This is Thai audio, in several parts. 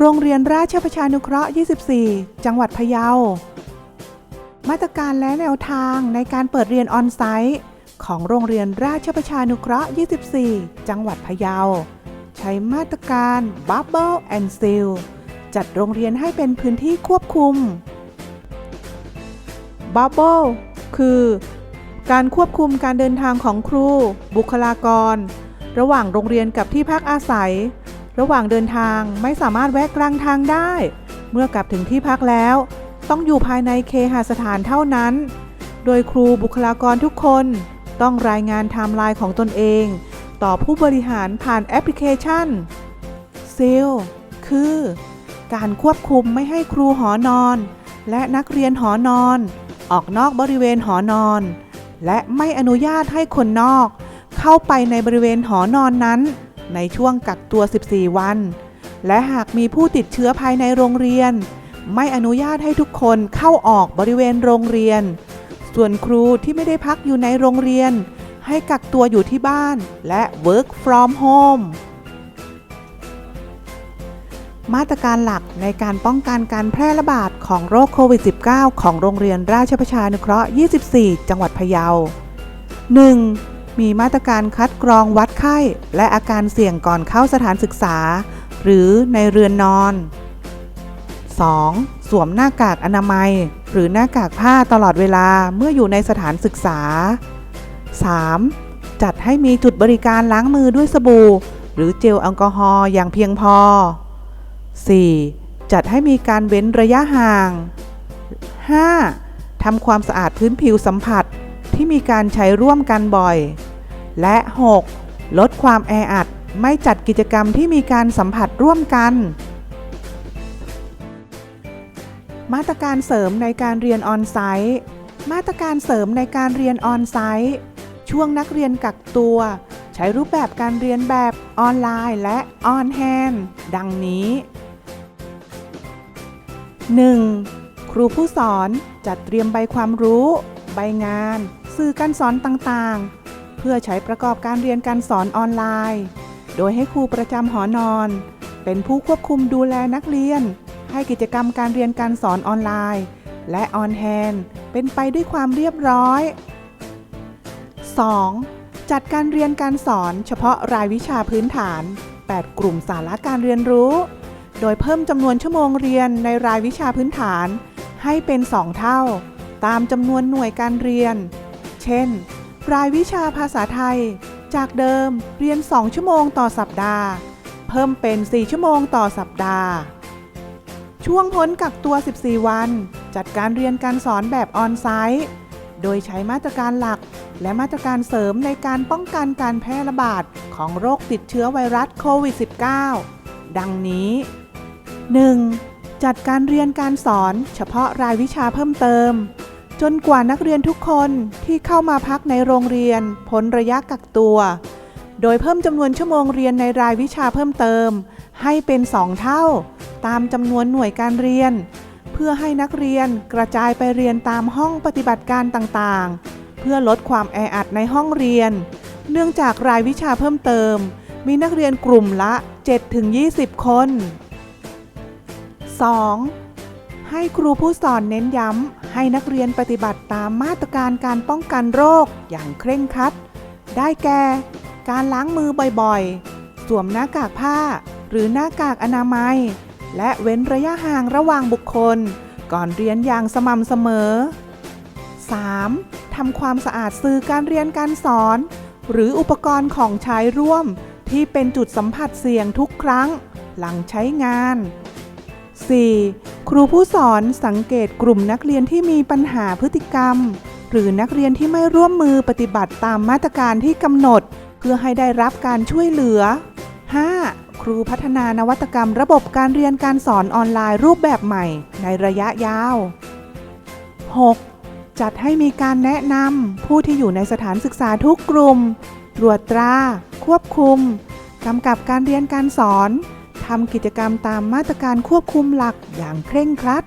โรงเรียนราชประชานุเคราะห์ 24 จังหวัดพะเยา มาตรการและแนวทางในการเปิดเรียนออนไซต์ของโรงเรียนราชประชานุเคราะห์ 24 จังหวัดพะเยา ใช้มาตรการ Bubble and Seal จัดโรงเรียนให้เป็นพื้นที่ควบคุม Bubble คือการควบคุมการเดินทางของครู บุคลากร ระหว่างโรงเรียนกับที่พักอาศัย ระหว่างเดินทางไม่สามารถแวะกลางทางได้ เมื่อกลับถึงที่พักแล้ว ต้องอยู่ภายในเคหสถานเท่านั้น โดยครูบุคลากรทุกคน ต้องรายงานไทม์ไลน์ของตนเอง ต่อผู้บริหารผ่านแอปพลิเคชัน s e a l คือ การควบคุมไม่ให้ครูหอนอน และนักเรียนหอนอน ออกนอกบริเวณหอนอน และไม่อนุญาตให้คนนอก เข้าไปในบริเวณหอนอนนั้น ในช่วงกักตัว 14 วัน และหากมีผู้ติดเชื้อภายในโรงเรียน ไม่อนุญาตให้ทุกคนเข้าออกบริเวณโรงเรียน ส่วนครูที่ไม่ได้พักอยู่ในโรงเรียน ให้กักตัวอยู่ที่บ้านและ work from home มาตรการหลักในการป้องกันการแพร่ระบาดของโรคโควิด -19 ของโรงเรียนราชประชานุเคราะห์ 24 จังหวัดพะเยา 1. มีมาตรการคัดกรองวัดไข้ และอาการเสี่ยงก่อนเข้าสถานศึกษา หรือในเรือนนอน 2. สวมหน้ากากอนามัย หรือหน้ากากผ้าตลอดเวลาเมื่ออยู่ในสถานศึกษา 3. จัดให้มีจุดบริการล้างมือด้วยสบู่ หรือเจลแอลกอฮอล์อย่างเพียงพอ 4. จัดให้มีการเว้นระยะห่าง 5. ทำความสะอาดพื้นผิวสัมผัสที่มีการใช้ร่วมกันบ่อย และ 6. ลดความแออัด ไม่จัดกิจกรรมที่มีการสัมผัสร่วมกัน มาตรการเสริมในการเรียนออนไซต์ มาตรการเสริมในการเรียนออนไซต์ ช่วงนักเรียนกักตัว ใช้รูปแบบการเรียนแบบออนไลน์และออนแฮนดังนี้ 1. ครูผู้สอนจัดเตรียมใบความรู้ ใบงาน สื่อการสอนต่างๆ พื่อใช้ประกอบการเรียนการสอนออนไลน์ โดยให้ครูประจำหอนอน เป็นผู้ควบคุมดูแลนักเรียน ให้กิจกรรมการเรียนการสอนออนไลน์ และออนแฮนเป็นไปด้วยความเรียบร้อย 2. จัดการเรียนการสอนเฉพาะรายวิชาพื้นฐาน 8 กลุ่มสาระการเรียนรู้ โดยเพิ่มจำนวนชั่วโมงเรียนในรายวิชาพื้นฐาน ให้เป็น 2 เท่า ตามจำนวนหน่วยการเรียน เช่น รายวิชาภาษาไทย จากเดิมเรียน 2 ชั่วโมงต่อสัปดาห์ เพิ่มเป็น 4 ชั่วโมงต่อสัปดาห์ ช่วงพ้นกักตัว 14 วัน จัดการเรียนการสอนแบบออนไซต์ โดยใช้มาตรการหลักและมาตรการเสริมในการป้องกันการแพร่ระบาดของโรคติดเชื้อไวรัสโควิด -19 ดังนี้ 1. จัดการเรียนการสอนเฉพาะรายวิชาเพิ่มเติม จนกว่านักเรียนทุกคนที่เข้ามาพักในโรงเรียนพ้นระยะกักตัว โดยเพิ่มจำนวนชั่วโมงเรียนในรายวิชาเพิ่มเติม ให้เป็น2เท่า ตามจำนวนหน่วยการเรียน เพื่อให้นักเรียนกระจายไปเรียนตามห้องปฏิบัติการต่างๆ เพื่อลดความแออัดในห้องเรียน เนื่องจากรายวิชาเพิ่มเติม มีนักเรียนกลุ่มละ 7-20 คน 2. ให้ครูผู้สอนเน้นย้ำ ให้นักเรียนปฏิบัติตามมาตรการการป้องกันโรคอย่างเคร่งครัด ได้แก่ การล้างมือบ่อยๆ สวมหน้ากากผ้า หรือหน้ากากอนามัย และเว้นระยะห่างระหว่างบุคคล ก่อนเรียนอย่างสม่ำเสมอ 3. ทำความสะอาดสื่อการเรียนการสอน หรืออุปกรณ์ของใช้ร่วม ที่เป็นจุดสัมผัสเสี่ยงทุกครั้ง หลังใช้งาน 4. ครูผู้สอนสังเกตกลุ่มนักเรียนที่มีปัญหาพฤติกรรม หรือนักเรียนที่ไม่ร่วมมือปฏิบัติตามมาตรการที่กำหนด เพื่อให้ได้รับการช่วยเหลือ 5. ครูพัฒนานวัตกรรมระบบการเรียนการสอนออนไลน์รูปแบบใหม่ ในระยะยาว 6. จัดให้มีการแนะนำผู้ที่อยู่ในสถานศึกษาทุกกลุ่มตรวจตรา ควบคุมกำกับการเรียนการสอน ทำกิจกรรมตามมาตรการควบคุมหลักอย่างเคร่งครัด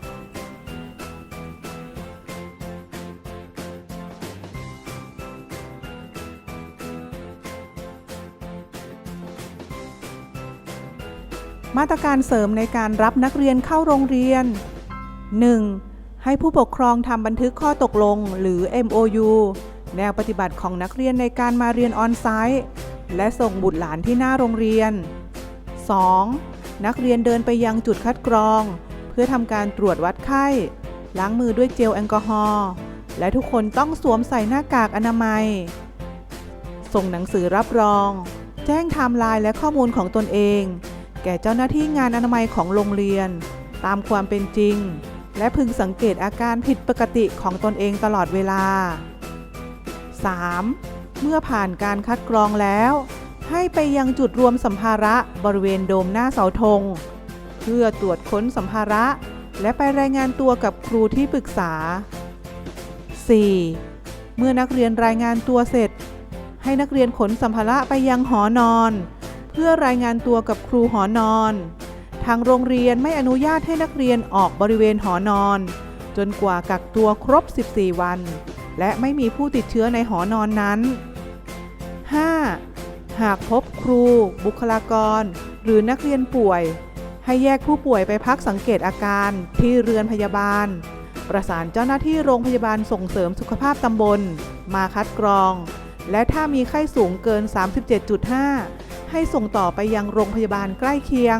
มาตรการเสริมในการรับนักเรียนเข้าโรงเรียน 1. ให้ผู้ปกครองทำบันทึกข้อตกลง หรือ MOU แนวปฏิบัติของนักเรียนในการมาเรียนออนไซต์ และส่งบุตรหลานที่หน้าโรงเรียน 2. นักเรียนเดินไปยังจุดคัดกรอง เพื่อทำการตรวจวัดไข้ ล้างมือด้วยเจลแอลกอฮอล์และทุกคนต้องสวมใส่หน้ากากอนามัย ส่งหนังสือรับรอง แจ้งไทม์ไลน์และข้อมูลของตนเอง แก่เจ้าหน้าที่งานอนามัยของโรงเรียน ตามความเป็นจริง และพึงสังเกตอาการผิดปกติของตนเองตลอดเวลา 3. เมื่อผ่านการคัดกรองแล้ว ให้ไปยังจุดรวมสัมภาระบริเวณโดมหน้าเสาธง เพื่อตรวจค้นสัมภาระ และไปรายงานตัวกับครูที่ปรึกษา 4. เมื่อนักเรียนรายงานตัวเสร็จ ให้นักเรียนขนสัมภาระไปยังหอนอน เพื่อรายงานตัวกับครูหอนอน ทางโรงเรียนไม่อนุญาตให้นักเรียนออกบริเวณหอนอน จนกว่ากักตัวครบ 14 วัน และไม่มีผู้ติดเชื้อในหอนอนนั้น 5. หากพบครู บุคลากร หรือนักเรียนป่วย ให้แยกผู้ป่วยไปพักสังเกตอาการที่เรือนพยาบาล ประสานเจ้าหน้าที่โรงพยาบาลส่งเสริมสุขภาพตำบล มาคัดกรอง และถ้ามีไข้สูงเกิน 37.5 ให้ส่งต่อไปยังโรงพยาบาลใกล้เคียง